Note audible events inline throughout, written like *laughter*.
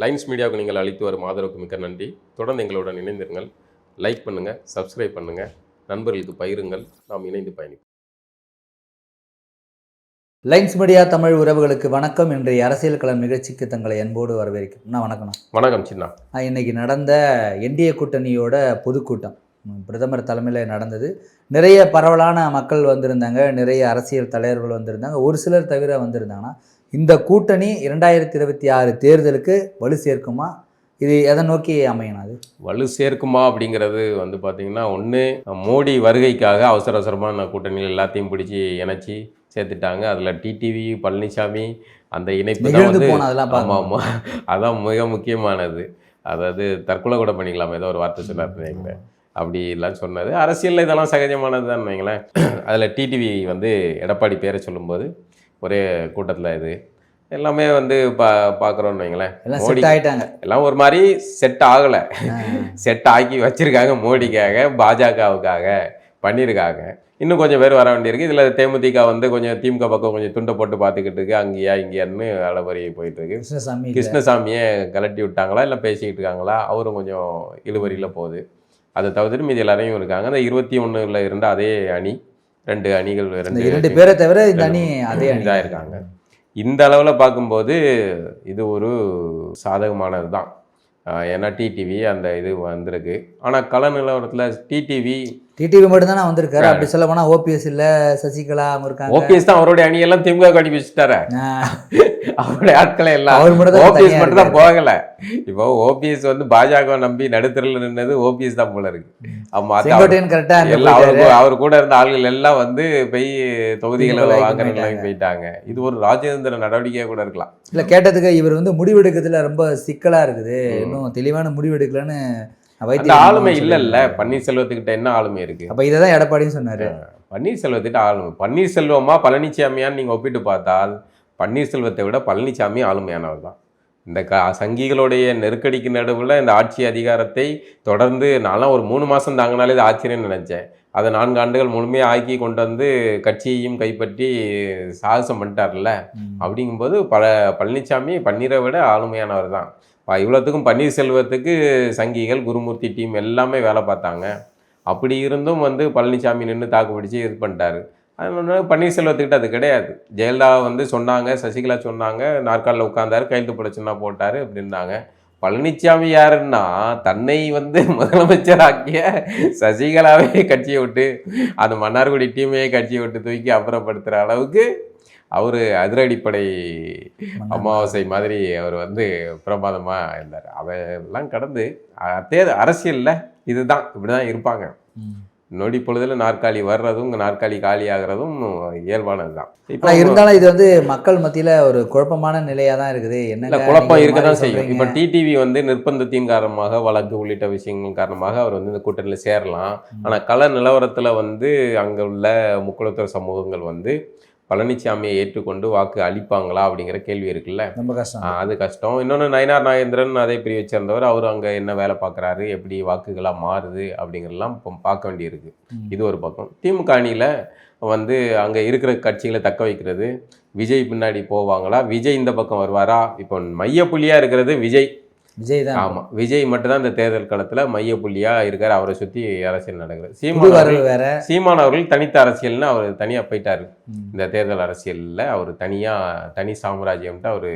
Lines மீடியாவுக்கு நீங்கள் அளித்து வரும் ஆதரவுக்கு மிக்க நன்றி. தொடர்ந்து எங்களுடன் இணைந்திருங்கள். லைக் பண்ணுங்கள் சப்ஸ்கிரைப் பண்ணுங்கள் நண்பர்களுக்கு பகிருங்கள். நாம் இணைந்து பயணிப்போம். லைன்ஸ் மீடியா தமிழ் உறவுகளுக்கு வணக்கம். இன்றைய அரசியல் களம் நிகழ்ச்சிக்கு தங்களை அன்போடு வரவேற்கும் நான் வணக்கம்ண்ணா. வணக்கம் சின்னா. இன்னைக்கு நடந்த என்டிஏ கூட்டணியோட பொதுக்கூட்டம். பிரதமர் தலைமையில் நடந்தது. நிறைய பரவலான மக்கள் வந்திருந்தாங்க. நிறைய அரசியல் தலைவர்கள் வந்திருந்தாங்க. ஒரு சிலர் தவிர வந்திருந்தாங்கன்னா இந்த கூட்டணி இரண்டாயிரத்தி இருபத்தி ஆறு தேர்தலுக்கு வலு சேர்க்குமா? இது எதை நோக்கி அமையணும் அது? வலு சேர்க்குமா அப்படிங்கிறது வந்து பார்த்தீங்கன்னா ஒன்று மோடி வருகைக்காக அவசர அவசரமான கூட்டணிகள் எல்லாத்தையும் பிடிச்சி இணைச்சி சேர்த்துட்டாங்க. அதில் டிடிவி பழனிசாமி அந்த இணைப்பு தான் வந்து ஆமாம். ஆமாம். அதான் மிக முக்கியமானது. அதாவது தற்கொலை கூட பண்ணிக்கலாம் ஏதோ ஒரு வார்த்தை சொல்லார் நினைக்கிறேன் அப்படி எல்லாம் சொன்னது. அரசியலில் இதெல்லாம் சகஜமானது தான் வைங்களேன். அதில் டிடிவி வந்து எடப்பாடி பேரை சொல்லும்போது ஒரே கூட்டத்தில் இது. எல்லாமே வந்து பா பார்க்குறோன்னு வைங்களேன். எல்லாம் மோடி செட் ஆயிட்டாங்க. எல்லாம் ஒரு மாதிரி செட் ஆகலை. செட் ஆக்கி வச்சிருக்காங்க மோடிக்காக பாஜகவுக்காக பண்ணியிருக்காங்க இன்னும் கொஞ்சம் பேர் வர வேண்டியிருக்கு. இதில் தேமுதிக வந்து கொஞ்சம் திமுக பக்கம் கொஞ்சம் துண்டை போட்டு பார்த்துக்கிட்டு இருக்கு. அங்கேயா இங்கேயான்னு அளவரி போயிட்டு இருக்கு. கிருஷ்ணசாமி. கிருஷ்ணசாமியை கலட்டி விட்டாங்களா இல்லை பேசிக்கிட்டு இருக்காங்களா? அவரும் கொஞ்சம் இழுவரியில் போகுது. அதை தவிர்த்துட்டு மீதி எல்லாரையும் இருக்காங்க. அந்த இருபத்தி ஒன்றில் இருந்த அதே அணி ரெண்டு அணிகள் ரெண்டு இரண்டு பேரை தவிர இந்த அணி அதே அணி. இதாக இருக்காங்க இந்த அளவில் பார்க்கும்போது இது ஒரு சாதகமானது தான் ஏன்னா டிடிவி அந்த இது வந்திருக்கு. ஆனால் கள நிலவரத்தில் டிடிவி டிடிவி மட்டும் தானே வந்திருக்காரு அப்படி சொல்ல போனா ஓபிஎஸ் இல்ல சசிகலா அவங்க இருக்காங்க. ஓபிஎஸ் தான் அவருடைய அணியெல்லாம் திமுக அடி வச்சுட்டார. அவருடைய ஆட்களை எல்லாம் அவர் மட்டும் ஓபிஎஸ் மட்டும் தான் போகல. இப்போ ஓபிஎஸ் வந்து பாஜக நம்பி நடுத்தரில் நின்னது ஓபிஎஸ் தான் போல இருக்கு. ஆமா கரெக்டா எல்லாம் அவர் அவர் கூட இருந்த ஆள்கள் எல்லாம் வந்து போய் தொகுதிகளை திமுக வாங்குற போயிட்டாங்க. நிலைமைக்கு போயிட்டாங்க. இது ஒரு ராஜேந்திர நடவடிக்கையா கூட இருக்கலாம். இல்ல கேட்டதுக்கு இவர் வந்து முடிவெடுக்கிறதுல ரொம்ப சிக்கலா இருக்குது. இன்னும் தெளிவான முடிவெடுக்கலன்னு அந்த ஆளுமை இல்ல இல்ல சொல்லியிருக்காரு. பன்னீர்செல்வத்துக்கிட்ட என்ன ஆளுமை இருக்கு? அப்ப இததான் எடப்பாடியும் சொன்னாரு. பன்னீர்செல்வத்திட்ட ஆளுமை. பன்னீர்செல்வமா பழனிசாமியான்னு நீங்க ஒப்பிட்டு பார்த்தால் பன்னீர்செல்வத்தை விட பழனிசாமி ஆளுமையானவர் தான். இந்த க சங்கிகளுடைய நெருக்கடிக்கு நடுவில் இந்த ஆட்சி அதிகாரத்தை தொடர்ந்து நான்லாம் ஒரு மூணு மாதம் தாங்கினாலே இது ஆச்சரியம்னு நினச்சேன். அதை நான்கு ஆண்டுகள் முழுமையாக ஆக்கி கொண்டு வந்து கட்சியையும் கைப்பற்றி சாகசம் பண்ணிட்டார்ல. அப்படிங்கும்போது பல பழனிசாமி பன்னீரை விட ஆளுமையானவர் தான். இவ்வளோத்துக்கும் பன்னீர்செல்வத்துக்கு சங்கிகள் குருமூர்த்தி டீம் எல்லாமே வேலை பார்த்தாங்க. அப்படி இருந்தும் வந்து பழனிசாமி நின்று தாக்கு பிடிச்சி இது பண்ணிட்டாரு. அதனால பன்னீர்செல்வத்துக்கிட்ட அது கிடையாது. ஜெயலலிதா வந்து சொன்னாங்க சசிகலா சொன்னாங்க நாற்காலில் உட்காந்தாரு கையெழுத்து போட போட்டார் அப்படின்னாங்க. பழனிசாமி யாருன்னா தன்னை வந்து *laughs* முதலமைச்சராக்கிய சசிகலாவே கட்சியை விட்டு அந்த மன்னார்குடி டீமையே கட்சியை விட்டு தூக்கி அப்புறப்படுத்துகிற அளவுக்கு அவர் அதிரடிப்படை அமாவாசை மாதிரி அவர் வந்து பிரமாதமாக இருந்தார். அதெல்லாம் கடந்து தேர் அரசியலில் இதுதான் இப்படி தான் இருப்பாங்க. நொடி பொழுதுல நாற்காலி வர்றதும் நாற்காலி காலி ஆகிறதும் இயல்பானது தான் இப்போ இருந்தாலும் இது வந்து மக்கள் மத்தியில ஒரு குழப்பமான நிலையா தான் இருக்குது. என்ன குழப்பம் இருக்க தான் செய்யும். இப்போ டிடிவி வந்து நிர்பந்தத்தின் காரணமாக வழக்கு உள்ளிட்ட விஷயங்கள் காரணமாக அவர் வந்து இந்த கூட்டணியில் சேரலாம். ஆனால் கள நிலவரத்தில் வந்து அங்கே உள்ள முக்குளத்தூர் சமூகங்கள் வந்து பழனிசாமியை ஏற்றுக்கொண்டு வாக்கு அளிப்பாங்களா அப்படிங்கிற கேள்வி இருக்குல்ல? ரொம்ப கஷ்டம். அது கஷ்டம். இன்னொன்று நயினார் நாகேந்திரன் அதே பிரிவை சேர்ந்தவர். அவர் அங்கே என்ன வேலை பார்க்குறாரு? எப்படி வாக்குகளாக மாறுது? அப்படிங்கிறதெல்லாம் இப்போ பார்க்க வேண்டியிருக்கு. இது ஒரு பக்கம். திமுக அணியில் வந்து அங்கே இருக்கிற கட்சிகளை தக்க வைக்கிறது. விஜய் பின்னாடி போவாங்களா? விஜய் இந்த பக்கம் வருவாரா? இப்போ மையப்புள்ளியாக இருக்கிறது விஜய். விஜய் தான். ஆமாம் விஜய் மட்டும்தான் இந்த தேர்தல் களத்தில் மையப்புள்ளியாக இருக்கார். அவரை சுற்றி அரசியல் நடக்குது? புது சீமான் அவர்கள் வேற. சீமான் அவர்கள் தனித்த அரசியல்னு அவர் தனியாக போயிட்டாரு. இந்த தேர்தல் அரசியலில் அவர் தனியாக தனி சாம்ராஜ்யம்ட்டு அவர்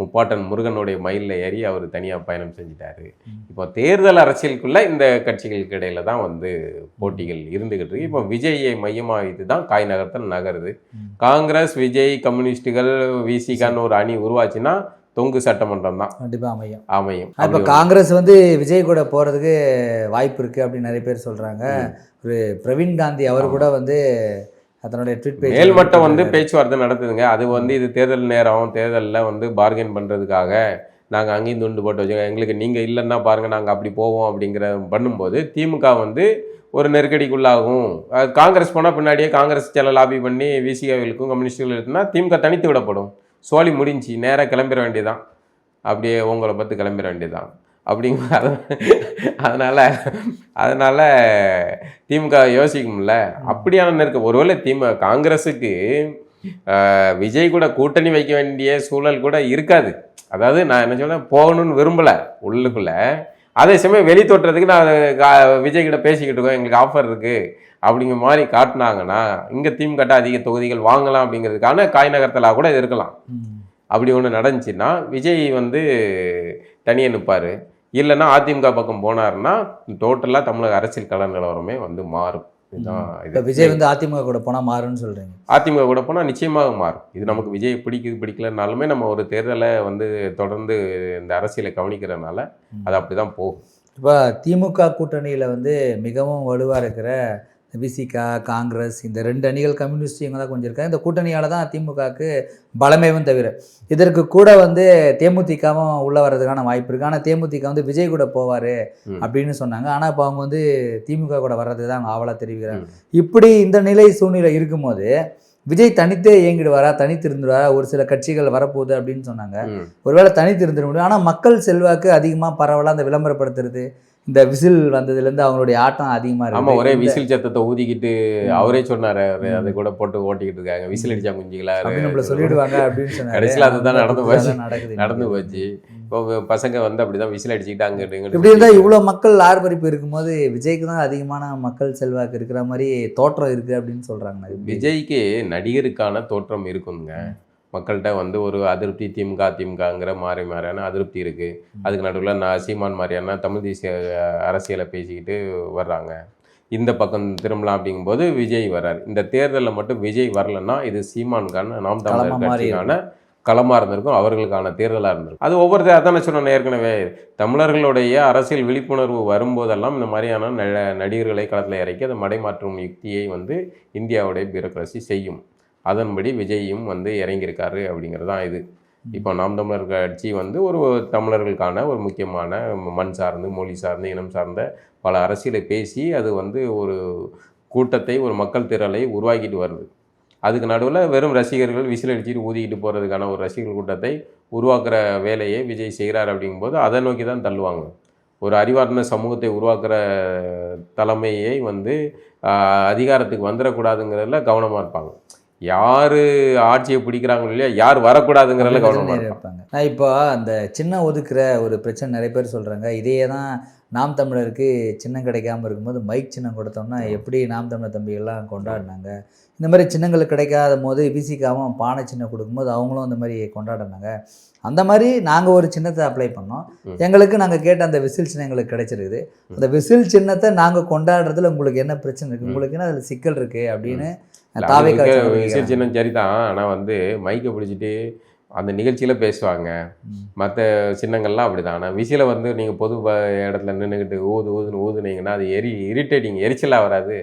முப்பாட்டன் முருகனுடைய மயிலில் ஏறி அவர் தனியாக பயணம் செஞ்சிட்டாரு. இப்போ தேர்தல் அரசியலுக்குள்ள இந்த கட்சிகளுக்கு இடையில தான் வந்து போட்டிகள் இருந்துகிட்டு இருக்கு. இப்போ விஜயை மையமாக வைத்து தான் காய் நகர்த்தல் நகருது. காங்கிரஸ் விஜய் கம்யூனிஸ்டுகள் விசிகான்னு ஒரு அணி உருவாச்சுன்னா தொங்கு சட்டமன்றம் தான் கண்டிப்பா அமையும். அமையும். இப்ப காங்கிரஸ் வந்து விஜய் கூட போறதுக்கு வாய்ப்பு இருக்கு அப்படின்னு நிறைய பேர் சொல்றாங்க. ஒரு பிரவீன் காந்தி அவர் கூட வந்து அதனுடைய ட்வீட் பேஜ் மேல்மட்டம் வந்து பேச்சுவார்த்தை நடத்துதுங்க. அது வந்து இது தேர்தல் நேரம் தேர்தலில் வந்து பார்கெயின் பண்ணுறதுக்காக நாங்கள் அங்கேயும் துண்டு போட்டு வச்சுக்கோங்க. எங்களுக்கு நீங்கள் இல்லைன்னா பாருங்கள் நாங்கள் அப்படி போவோம் அப்படிங்கிற பண்ணும்போது திமுக வந்து ஒரு நெருக்கடிக்குள்ளாகும். காங்கிரஸ் போனால் பின்னாடியே காங்கிரஸ் சில லாபி பண்ணி விசிகாவிலுக்கும் கம்யூனிஸ்டுகள் இருக்குன்னா திமுக தனித்து விடப்படும். சோழி முடிஞ்சு நேராக கிளம்பிட வேண்டியதான் அப்படியே உங்களை பார்த்து கிளம்பிட வேண்டியதான் அப்படிங்க அதனால் அதனால் திமுக யோசிக்கும்ல அப்படியான நெருக்க ஒருவேளை திமுக காங்கிரஸுக்கு விஜய் கூட கூட்டணி வைக்க வேண்டிய சூழல் கூட இருக்காது. அதாவது நான் என்ன சொல்கிறேன் போகணும்னு விரும்பல உள்ளுக்குள்ளே. அதே சமயம் வெளி தோற்றத்துக்கு நான் கா- விஜய் கிட்ட பேசிக்கிட்டு இருக்கோம் எங்களுக்கு ஆஃபர் இருக்கு. அப்படிங்கிற மாதிரி காட்டினாங்கன்னா இங்க திமுக அதிக தொகுதிகள் வாங்கலாம் அப்படிங்கிறதுக்கான காய் நகர்த்தலா கூட இது இருக்கலாம். அப்படி ஒன்று நடந்துச்சுன்னா விஜய் வந்து தனியாக நிற்பார் இல்லைன்னா அதிமுக பக்கம் போனாருன்னா டோட்டலாக தமிழக அரசியல் கள நிலவரமே வந்து மாறும். இதுதான் விஜய் வந்து அதிமுக கூட போனா மாறும்னு சொல்றீங்க. அதிமுக கூட போனால் நிச்சயமாக மாறும். இது நமக்கு விஜய் பிடிக்குது பிடிக்கலனாலுமே நம்ம ஒரு தேர்தலை வந்து தொடர்ந்து இந்த அரசியலை கவனிக்கிறதுனால அது அப்படி தான் போகும். இப்போ திமுக கூட்டணியில் வந்து மிகவும் வலுவாக இருக்கிற விசிகா காங்கிரஸ் இந்த ரெண்டு அணிகள் கம்யூனிஸ்ட் இவங்க தான் கொஞ்சம் இருக்காங்க இந்த கூட்டணியால் தான் திமுகவுக்கு பலமேவும் தவிர இதற்கு கூட வந்து தேமுதிகவும் உள்ளே வர்றதுக்கான வாய்ப்பு இருக்குது ஆனால் தேமுதிக வந்து விஜய் கூட போவார். அப்படின்னு சொன்னாங்க. ஆனால் இப்போ அவங்க வந்து திமுக கூட வர்றது தான் ஆவலாக தெரிவிக்கிறாங்க. இப்படி இந்த நிலை சூழ்நிலை இருக்கும்போது விஜய் தனித்தே இயங்கிடுவாரா? தனித்து இருந்துருவாரா? ஒரு சில கட்சிகள் வரப்போகுது அப்படின்னு சொன்னாங்க. ஒருவேளை தனித்து இருந்துட முடியும். ஆனால் மக்கள் செல்வாக்கு அதிகமாக பரவலாக அந்த விளம்பரப்படுத்துறது? இந்த விசில் வந்ததுலேருந்து அவங்களுடைய ஆட்டம் அதிகமாக ஆமா ஒரே இந்த- விசில் சத்தத்தை ஊதிக்கிட்டு. அவரே சொன்னாரு. அதை கூட போட்டு ஓட்டிக்கிட்டு இருக்காங்க. விசில் குஞ்சிகளா அப்படின்னு நம்மள சொல்லிடுவாங்க அப்படின்னு சொன்னாரு. கடைசியில அதுதான் நடந்து போச்சு. நடக்குது நடந்து போச்சு. இப்போ பசங்க வந்து அப்படிதான் விசில் அடிச்சுக்கிட்டு அங்கிட்டு இங்கிட்டு இப்படி இருந்தால் இவ்வளோ மக்கள் ஆர்ப்பரிப்பு இருக்கும்போது விஜய்க்கு தான் அதிகமான மக்கள் செல்வாக்கு இருக்கிற மாதிரி தோற்றம் இருக்குது அப்படின்னு சொல்கிறாங்க விஜய்க்கு நடிகருக்கான தோற்றம் இருக்குங்க மக்கள்கிட்ட வந்து ஒரு அதிருப்தி திமுக திமுகங்கிற மாறி மாறியான அதிருப்தி இருக்கு. அதுக்கு நடுவில் நான் சீமான் மாதிரியான தமிழ் தேசிய அரசியலை பேசிக்கிட்டு வர்றாங்க. இந்த பக்கம் திரும்பலாம் அப்படிங்கும்போது விஜய் வர்றாரு. இந்த தேர்தலில் மட்டும் விஜய் வரலன்னா இது சீமானுக்கான நாம் தமிழர் கட்சிக்கான களமாக இருந்திருக்கும் அவர்களுக்கான தேர்தலாக இருந்திருக்கும். அது ஒவ்வொருத்தர் அதான் சொன்னேன் ஏற்கனவே. தமிழர்களுடைய அரசியல் விழிப்புணர்வு வரும்போதெல்லாம் இந்த மாதிரியான ந- நடிகர்களை களத்தில் இறக்கி அதை மடைமாற்றும் யுக்தியை வந்து இந்தியாவுடைய பியூரோக்ரஸி செய்யும். அதன்படி விஜயும் வந்து இறங்கியிருக்காரு அப்படிங்கிறது தான் இது இப்போ நாம் தமிழர் கட்சி வந்து ஒரு தமிழர்களுக்கான ஒரு முக்கியமான மண் சார்ந்து மொழி சார்ந்து இனம் சார்ந்த பல அரசியலை பேசி அது வந்து ஒரு கூட்டத்தை ஒரு மக்கள் திரளை உருவாக்கிட்டு வருது. அதுக்கு நடுவில் வெறும் ரசிகர்கள் விசில் அடிச்சுட்டு ஊதிக்கிட்டு போகிறதுக்கான ஒரு ரசிகர்கள் கூட்டத்தை உருவாக்குற வேலையை விஜய் செய்கிறார் அப்படிங்கும்போது அதை நோக்கி தான் தள்ளுவாங்க. ஒரு அறிவார்ந்த சமூகத்தை உருவாக்குற தலைமையை வந்து அதிகாரத்துக்கு வந்துடக்கூடாதுங்கிறதுல கவனமாக இருப்பாங்க. யார் ஆட்சியை பிடிக்கிறாங்களோ இல்லையா யார் வரக்கூடாதுங்கிறதுல கவனமாக இருப்பாங்க. நான் இப்போ அந்த சின்ன ஒதுக்குற ஒரு பிரச்சனை நிறைய பேர் சொல்கிறாங்க இதையே தான் நாம் தமிழருக்கு சின்னம் கிடைக்காம இருக்கும்போது மைக் சின்னம் கொடுத்தோம்னா எப்படி நாம் தமிழர் தம்பிகள்லாம் கொண்டாடினாங்க? இந்த மாதிரி சின்னங்கள் கிடைக்காத போது விசிக்காமல் பானை சின்னம் கொடுக்கும்போது அவங்களும் அந்த மாதிரி கொண்டாடினாங்க. அந்த மாதிரி நாங்கள் ஒரு சின்னத்தை அப்ளை பண்ணோம். எங்களுக்கு நாங்கள் கேட்ட அந்த விசில் சின்னம் எங்களுக்கு கிடைச்சிருக்குது. அந்த விசில் சின்னத்தை நாங்கள் கொண்டாடுறதுல உங்களுக்கு என்ன பிரச்சனை இருக்குது. உங்களுக்கு என்ன அதில் சிக்கல் இருக்குது அப்படின்னு விசில் சின்னம் சரிதான். ஆனால் வந்து மைக்கை பிடிச்சிட்டு அந்த நிகழ்ச்சியில் பேசுவாங்க. மற்ற சின்னங்கள்லாம் அப்படிதான். ஆனால் விசில வந்து நீங்கள் பொது இடத்துல நின்றுக்கிட்டு ஊது ஊதுன்னு ஊதுனீங்கன்னா அது எரி இரிட்டேட்டிங் எரிச்சலாக வராது.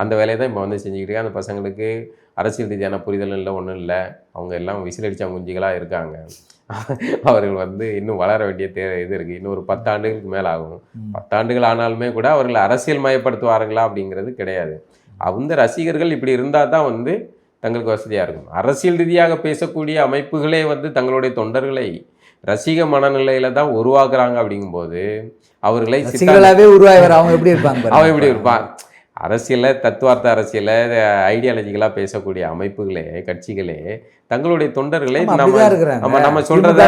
அந்த வேலையை தான் இப்போ வந்து செஞ்சுக்கிட்டு. அந்த பசங்களுக்கு அரசியல் ரீதியான புரிதல் இல்லை ஒன்றும் இல்லை. அவங்க எல்லாம் விசில் அடிச்சா குஞ்சிகளாக இருக்காங்க. அவர்கள் வந்து இன்னும் வளர வேண்டிய தே இது இருக்குது இன்னும் ஒரு பத்தாண்டுகளுக்கு மேலே ஆகும். பத்தாண்டுகள் ஆனாலுமே கூட அவர்களை அரசியல் மயப்படுத்துவார்களா அப்படிங்கிறது கிடையாது. அந்த ரசிகர்கள் இப்படி இருந்தால் தான் வந்து தங்களுக்கு வசதியாக இருக்கும் அரசியல் ரீதியாக பேசக்கூடிய அமைப்புகளே வந்து தங்களுடைய தொண்டர்களை ரசிக மனநிலையில தான் உருவாக்குறாங்க அப்படிங்கும்போது அவர்களை சித்தாந்த- ரசிகர்களாகவே உருவாகி வர அவங்க எப்படி இருப்பாங்க. அவன் எப்படி இருப்பான் அரசியல தத்துவார்த்த அரசியல ஐடியாலஜிக்கலாக பேசக்கூடிய அமைப்புகளே கட்சிகளே தங்களுடைய தொண்டர்களை நம்ம. நம்ம நம்ம சொல்றத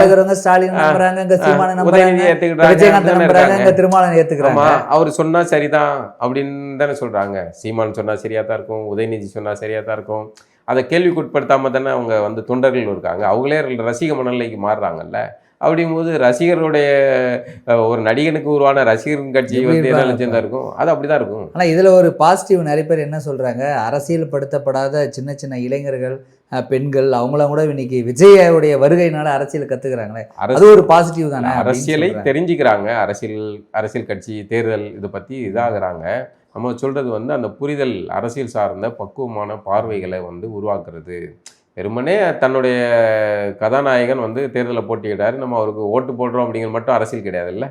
அவர் சொன்னா சரிதான் அப்படின்னு தானே சொல்றாங்க. சீமான் சொன்னா சரியா தான் இருக்கும் உதயநிதி சொன்னா சரியா தான் இருக்கும். அதை கேள்விக்குட்படுத்தாம தானே அவங்க வந்து தொண்டர்கள் இருக்காங்க. அவங்களே ரசிக மனநிலைக்கு மாறுறாங்கல்ல. அப்படிங்கும்போது ரசிகர்களுடைய ஒரு நடிகனுக்கு உருவான ரசிகர் கட்சி வந்து என்ன? லட்சம் இருக்கும் அது அப்படிதான் இருக்கும். ஆனா இதுல ஒரு பாசிட்டிவ் நிறைய பேர் என்ன சொல்றாங்க? அரசியல் படுத்தப்படாத சின்ன சின்ன இளைஞர்கள் பெண்கள் அவங்களாம் கூட இன்னைக்கு விஜயோடைய வருகையினால அரசியல் கத்துக்கிறாங்களே. அது ஒரு பாசிட்டிவ் தானே அரசியலை. தெரிஞ்சுக்கிறாங்க. அரசியல் அரசியல் கட்சி தேர்தல் இதை பத்தி இதாகிறாங்க. நம்ம சொல்றது வந்து அந்த புரிதல் அரசியல் சார்ந்த பக்குவமான பார்வைகளை வந்து உருவாக்குறது. வெறுமனே தன்னுடைய கதாநாயகன் வந்து தேர்தலில் போட்டியிடாரு நம்ம அவருக்கு ஓட்டு போடுறோம் அப்படிங்கிறது மட்டும் அரசியல் கிடையாதுல்ல?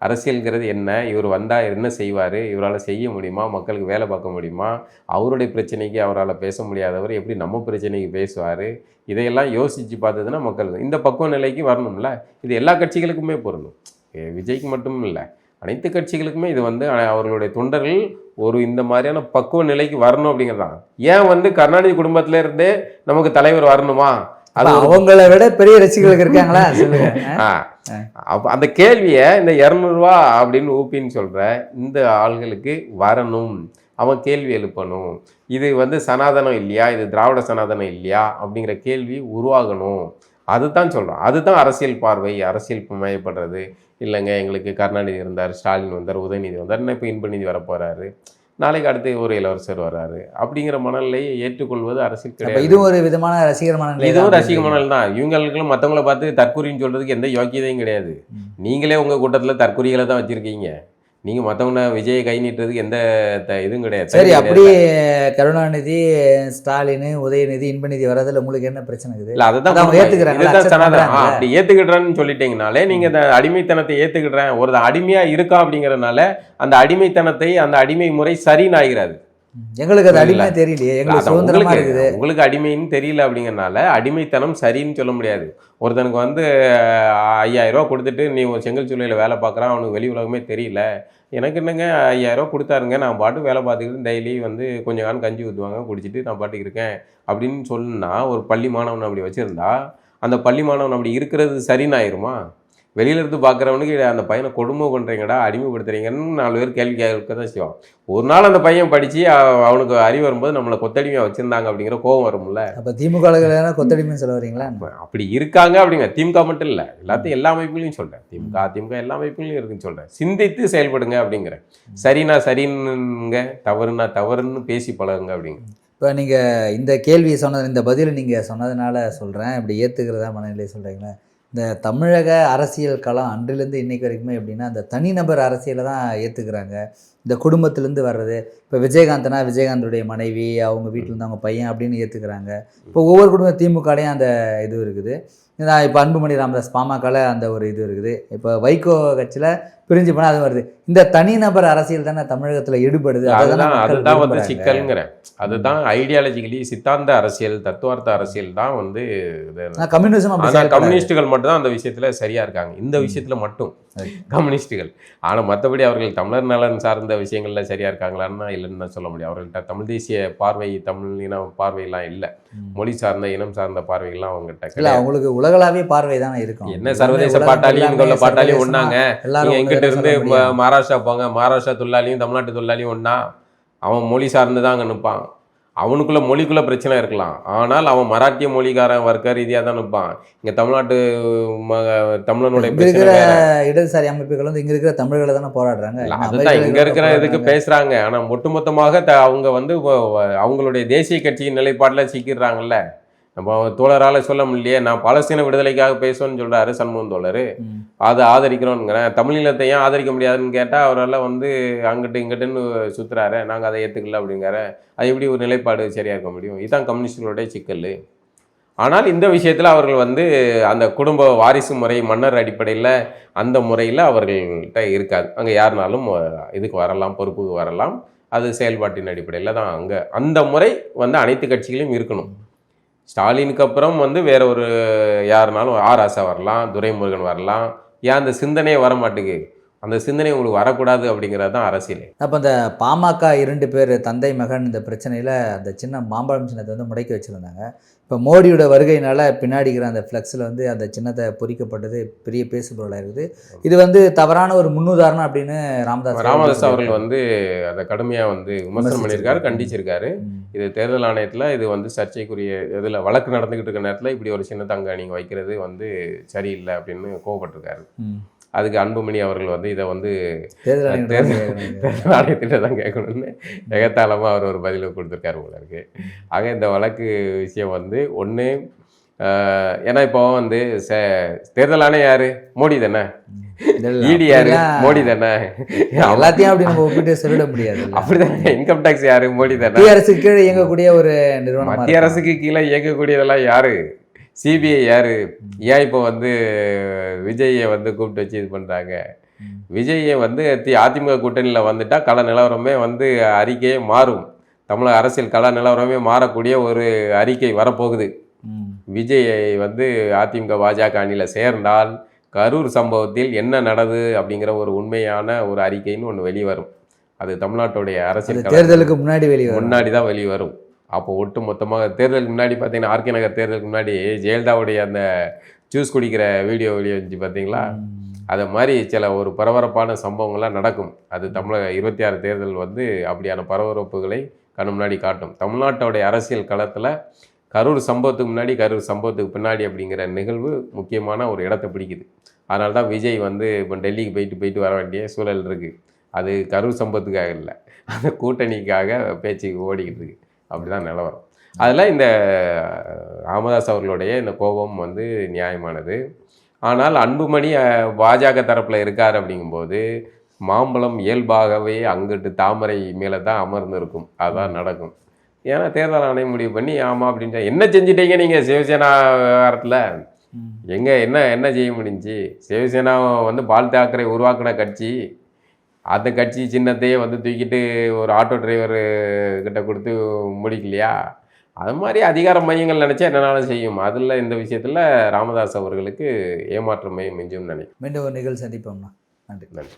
அரசியல்ங்கிறது என்ன? இவர் வந்தால் என்ன செய்வார்? இவரால் செய்ய முடியுமா? மக்களுக்கு வேலை பார்க்க முடியுமா? அவருடைய பிரச்சனைக்கு அவரால் பேச முடியாதவர் எப்படி நம்ம பிரச்சனைக்கு பேசுவார்? இதையெல்லாம் யோசித்து பார்த்ததுன்னா மக்கள் இந்த பக்குவ நிலைக்கு வரணும்ல? இது எல்லா கட்சிகளுக்குமே பொருந்தும். விஜய்க்கு மட்டும் இல்லை. அனைத்து கட்சிகளுக்குமே இது வந்து அவர்களுடைய தொண்டர்கள் ஒரு இந்த மாதிரியான பக்குவ நிலைக்கு வரணும் அப்படிங்கிறதான் ஏன் வந்து கருணாநிதி குடும்பத்துல இருந்தே நமக்கு தலைவர் வரணுமா? அது அவங்கள விட பெரிய ரசிகர்களுக்கு இருக்காங்களா? *laughs* அந்த கேள்வியை இந்த இரநூறுவா அப்படின்னு ஊப்பின்னு சொல்ற இந்த ஆள்களுக்கு வரணும். அவன் கேள்வி எழுப்பணும். இது வந்து சனாதனம் இல்லையா? இது திராவிட சனாதனம் இல்லையா? அப்படிங்கிற கேள்வி உருவாகணும். அதுதான் சொல்றோம். அதுதான் அரசியல் பார்வை அரசியல் மயப்படுறது இல்லைங்க எங்களுக்கு கருணாநிதி இருந்தார் ஸ்டாலின் வந்தார் உதயநிதி வந்தார் இன்னும் இப்போ இன்பநிதி வரப்போறாரு? நாளைக்கு அடுத்து ஒரு இளவரசர் வர்றாரு. அப்படிங்கிற மனநிலையை ஏற்றுக்கொள்வது அரசியல் கிடையாது. இதுவும் ஒரு விதமான ரசிகர் மனநிலை இதுவும் தான் ரசிக மணல் தான். இவங்களுக்கெல்லாம் மற்றவங்கள பார்த்து தற்கொலைன்னு சொல்றதுக்கு எந்த யோக்கியதையும் கிடையாது. நீங்களே உங்க கூட்டத்தில் தற்கொலைகளை தான் வச்சிருக்கீங்க. நீங்க மற்றவங்க விஜயை கை நீட்டுறதுக்கு எந்த இதுவும் கிடையாது சரி தகுதி அப்படி கிடையாது. கருணாநிதி ஸ்டாலின் உதயநிதி இன்பநிதி வர்றதுல உங்களுக்கு என்ன பிரச்சனை இருக்குது இல்ல அதை. ஆ, பண்றாங்களா? அப்படி ஏத்துக்கிடுறேன்னு சொல்லிட்டீங்கனாலே நீங்க இந்த அடிமைத்தனத்தை ஏத்துக்கிடுறேன் ஒரு அடிமையா இருக்கா அப்படிங்கறதுனால அந்த அடிமைத்தனத்தை அந்த அடிமை முறை சரின்னு ஆகிறாது எங்களுக்கு அது. அடிமையா தெரியலையே. எங்களுக்கு சுதந்திரமா உங்களுக்கு இருக்குது. உங்களுக்கு அடிமைன்னு தெரியல அப்படிங்கறனால அடிமைத்தனம் சரின்னு சொல்ல முடியாது. ஒருத்தனுக்கு வந்து ஐயாயிரம் ரூபா கொடுத்துட்டு நீ ஒரு செங்கல் சூளையில் வேலை பார்க்குறான் அவனுக்கு வெளி உலகமே தெரியல. எனக்கு என்னங்க ஐயாயிரம் கொடுத்தாருங்க நான் பாட்டு வேலை பார்த்துக்கிட்டு டெய்லி வந்து கொஞ்ச காலம் கஞ்சி ஊற்றுவாங்க குடிச்சிட்டு நான் பாட்டுக்கு இருக்கேன் அப்படின்னு சொன்னா ஒரு பள்ளி மாணவன் அப்படி வச்சுருந்தா அந்த பள்ளி மாணவன் அப்படி இருக்கிறது சரின்னு ஆயிருமா? வெளியில இருந்து பார்க்குறவனுக்கு அந்த பையனை கொடுமை பண்ணுறீங்கடா அடிமைப்படுத்துறீங்கன்னு நாலு பேர் கேள்வி கேட்க தான் செய்வான். ஒரு நாள் அந்த பையன் படித்து அவனுக்கு அறிவு வரும்போது நம்மளை கொத்தடிமையாக வச்சுருந்தாங்க அப்படிங்கிற கோவம் வரும்ல. அப்ப திமுக கொத்தடிமைன்னு சொல்ல வரீங்களா? அப்ப அப்படி இருக்காங்க அப்படிங்க. திமுக மட்டும் இல்லை. எல்லாத்தையும் எல்லா அமைப்புகளையும் சொல்கிறேன் திமுக அதிமுக எல்லா அமைப்புகளையும் இருக்குன்னு சொல்கிறேன் சிந்தித்து செயல்படுங்க அப்படிங்கிறேன் சரினா சரின்னுங்க தவறுனா தவறுன்னு பேசி பழகுங்க அப்படிங்க. இப்போ நீங்க இந்த கேள்வியை சொன்னது இந்த பதில் நீங்க சொன்னதுனால சொல்றேன். இப்படி ஏத்துக்கிறதா மனநிலை சொல்றீங்களா? இந்த தமிழக அரசியல் களம் அன்றிலேருந்து இன்னைக்கு வரைக்குமே எப்படின்னா அந்த தனிநபர் அரசியலை தான் ஏற்றுக்கிறாங்க இந்த குடும்பத்திலேருந்து வர்றது இப்போ விஜயகாந்த்னா விஜயகாந்தோடைய மனைவி அவங்க வீட்டில் இருந்து அவங்க பையன் அப்படின்னு ஏற்றுக்கிறாங்க இப்போ ஒவ்வொரு குடும்ப திமுகலையும் அந்த இது இருக்குது. இப்போ அன்புமணி ராமதாஸ் பாமகவில் அந்த ஒரு இது இருக்குது. இப்போ வைகோ கட்சியில் பிரிஞ்சு போனால் அது வருது. இந்த தனிநபர் அரசியல் தானே தமிழகத்தில் ஈடுபடுது. அதை தானே அதுதான் அதுதான் வந்து. சிக்கல்ங்கிறேன் அதுதான் ஐடியாலஜிக்கலி சித்தாந்த அரசியல் தத்துவார்த்த அரசியல் தான் வந்து கம்யூனிசம் அப்படி ஆனா செயல்படாது. கம்யூனிஸ்டுகள் மட்டும் தான் அந்த விஷயத்துல சரியா இருக்காங்க. இந்த விஷயத்துல மட்டும். கம்யூனிஸ்டுகள் ஆனா மத்தபடி அவர்கள் தமிழர் நலன் சார்ந்த விஷயங்கள்ல சரியா இருக்காங்களான்னா இல்லைன்னு தான் சொல்ல முடியும் அவர்கள்ட்ட தமிழ் தேசிய பார்வை தமிழ் இன பார்வையெல்லாம் இல்ல. மொழி சார்ந்த இனம் சார்ந்த பார்வைகள்லாம் அவங்ககிட்ட இல்ல. அவங்களுக்கு உலகளாவிய பார்வை தானே இருக்கும். என்ன சர்வதேச பாட்டாளியும் இங்க உள்ள எல்லாரும் தானே இருந்து மகாராஷ்டிரா போங்க. மகாராஷ்டிரா தொழிலாளியும் தமிழ்நாட்டு தொழிலாளியும் ஒண்ணா. அவன் மொழி சார்ந்து தான் அங்கே நிற்பான் அவனுக்குள்ள மொழிக்குள்ள பிரச்சனை இருக்கலாம். ஆனால் அவன் மராட்டிய மொழிக்காரன் வர்க்க ரீதியாக தான் நிற்பான் இங்க தமிழ்நாட்டு தமிழனுடைய இருக்கிற. இடதுசாரி அமைப்புகள் வந்து இங்க இருக்கிற தமிழர்களை தானே போராடுறாங்க? அதுதான். இங்க இருக்கிற இதுக்கு. பேசுறாங்க. ஆனா ஒட்டுமொத்தமாக அவங்க வந்து அவங்களுடைய தேசிய கட்சியின் நிலைப்பாட்டுல சிக்கிடுறாங்கல்ல. நம்ம தோழரால சொல்ல முடியலையே நான் பாலஸ்தீன விடுதலைக்காக பேசுவேன்னு சொல்றாரு சண்முகம் தோழர். அதை ஆதரிக்கிறோங்கிறேன் தமிழீழத்தை ஏன் ஆதரிக்க முடியாதுன்னு கேட்டால் அவரால் வந்து அங்கிட்டு இங்கிட்டுன்னு சுற்றுறாரு நாங்கள் அதை ஏற்றுக்கல அப்படிங்கிற அது எப்படி ஒரு நிலைப்பாடு சரியாக இருக்க முடியும்? இதுதான் கம்யூனிஸ்டுகளுடைய சிக்கல். ஆனால் இந்த விஷயத்தில் அவர்கள் வந்து அந்த குடும்ப வாரிசு முறை மன்னர் அடிப்படையில் அந்த முறையில் அவர்கள்ட்ட இருக்காது. அங்கே யாருனாலும் இதுக்கு வரலாம் பொறுப்புக்கு வரலாம். அது செயல்பாட்டின் அடிப்படையில் தான் அங்கே. அந்த முறை வந்து அனைத்து கட்சிகளையும் இருக்கணும். ஸ்டாலினுக்கு அப்புறம் வந்து வேற ஒரு யாருனாலும் ஆர் ஆசா வரலாம் துரைமுருகன் வரலாம். ஏன் அந்த சிந்தனையே வர மாட்டேங்குது அந்த சிந்தனை உங்களுக்கு வரக்கூடாது அப்படிங்கிறது தான் அரசியல் அப்ப இந்த பாமக இரண்டு பேர் தந்தை மகன் இந்த பிரச்சனையில அந்த சின்ன மாம்பழம் சின்னத்தை வந்து முடக்கி வச்சிருந்தாங்க இப்போ மோடியோட வருகையினால பின்னாடி இருக்கிற அந்த ஃப்ளெக்ஸில் வந்து அந்த சின்னத்தை பொறிக்கப்பட்டது பெரிய பேசுபொருளாக இருக்குது இது வந்து தவறான ஒரு முன்னுதாரணம் அப்படின்னு ராமதாஸ் ராமதாஸ் அவர்கள் வந்து அதை கடுமையாக வந்து விமர்சனம் பண்ணியிருக்காரு. கண்டிச்சிருக்காரு. இது தேர்தல் ஆணையத்தில் இது வந்து சர்ச்சைக்குரிய இதில் வழக்கு நடந்துக்கிட்டு இருக்க நேரத்தில் இப்படி ஒரு சின்னத்தை அங்கே நீங்கள் வைக்கிறது வந்து சரியில்லை அப்படின்னு கோவப்பட்டிருக்காரு. அதுக்கு அன்புமணி அவர்கள் வந்து இதை வந்து தேர்தல் தேர்தல் ஆணையத்திட்ட தான் கேட்கணும்னு எகத்தாளமாக அவர் ஒரு பதிலை கொடுத்துருக்காரு இருக்கு. ஆக இந்த வழக்கு விஷயம் வந்து ஒன்று ஏன்னா இப்போ வந்து தேர்தல் ஆணையம் யாரு? மோடி தானே. இடி யாரு? மோடி தானே. எல்லாத்தையும் அப்படி நம்ம ஒப்பிட்டு சொல்லிட முடியாது அப்படிதானே இன்கம் டேக்ஸ் யாரு? மோடி தானே. அரசுக்கு கீழே இயங்கக்கூடிய ஒரு நிறுவனம் மத்திய அரசுக்கு கீழே இயக்கக்கூடியதெல்லாம் யாரு? சிபிஐ யாரு? ஏன் இப்போ வந்து விஜயை வந்து கூப்பிட்டு வச்சு இது பண்றாங்க? விஜயை வந்து அதிமுக கூட்டணியில் வந்துட்டா கள நிலவரமே வந்து அறிக்கையே மாறும். தமிழக அரசியல் கள நிலவரமே மாறக்கூடிய ஒரு அறிக்கை வரப்போகுது. விஜயை வந்து அதிமுக பாஜக அணியில் சேர்ந்தால் கரூர் சம்பவத்தில் என்ன நடது அப்படிங்கிற ஒரு உண்மையான ஒரு அறிக்கைன்னு ஒன்று வெளிவரும். அது தமிழ்நாட்டுடைய அரசியல் தேர்தலுக்கு முன்னாடி வெளியே வரும் முன்னாடி தான் வெளிவரும். அப்போ ஒட்டு மொத்தமாக தேர்தலுக்கு முன்னாடி பார்த்தீங்கன்னா ஆர்கே நகர் தேர்தலுக்கு முன்னாடி ஜெயலலிதாவுடைய அந்த ஜூஸ் குடிக்கிற வீடியோ வெளியே வந்துச்சு பார்த்தீங்களா? அதை மாதிரி சில ஒரு பரபரப்பான சம்பவங்கள்லாம் நடக்கும். அது தமிழக இருபத்தி ஆறு தேர்தல் வந்து அப்படியான பரபரப்புகளை கண்ணு முன்னாடி காட்டும். தமிழ்நாட்டோடைய அரசியல் களத்தில் கரூர் சம்பவத்துக்கு முன்னாடி கரூர் சம்பவத்துக்கு பின்னாடி அப்படிங்கிற நிகழ்வு முக்கியமான ஒரு இடத்தை பிடிக்குது. அதனால தான் விஜய் வந்து இப்போ டெல்லிக்கு போயிட்டு போயிட்டு வர வேண்டிய சூழல் இருக்குது அது கரூர் சம்பவத்துக்காக இல்லை. அந்த கூட்டணிக்காக பேச்சு ஓடிக்கிட்டு இருக்கு. அப்படி தான் நிலவரம். அதில் இந்த ராமதாஸ் அவர்களுடைய இந்த கோபம் வந்து நியாயமானது. ஆனால் அன்புமணி பாஜக தரப்பில் இருக்கார் அப்படிங்கும்போது மாம்பழம் இயல்பாகவே அங்கிட்டு தாமரை மேலே தான் அமர்ந்திருக்கும். அதுதான் நடக்கும். ஏன்னா தேர்தல் ஆணையம் முடிவு பண்ணி ஆமாம் அப்படின்ட்டு என்ன செஞ்சிட்டீங்க நீங்கள் சிவசேனா விவகாரத்தில்? எங்கே என்ன என்ன செய்ய முடிஞ்சுச்சு சிவசேனா வந்து பால் தாக்கரே உருவாக்கின கட்சி. அந்த கட்சி சின்னத்தையே வந்து தூக்கிட்டு ஒரு ஆட்டோ டிரைவர் கிட்ட கொடுத்து முடிக்கலையா? அது மாதிரி அதிகார மையங்கள் நினச்சா என்னனாலும் செய்யும். அதில் இந்த விஷயத்தில் ராமதாஸ் அவர்களுக்கு ஏமாற்றமே மிஞ்சும்னு நினைக்கிறேன். மீண்டும் ஒரு நிகழ்ச்சி சந்திப்போம்னா. நன்றி. நன்றி.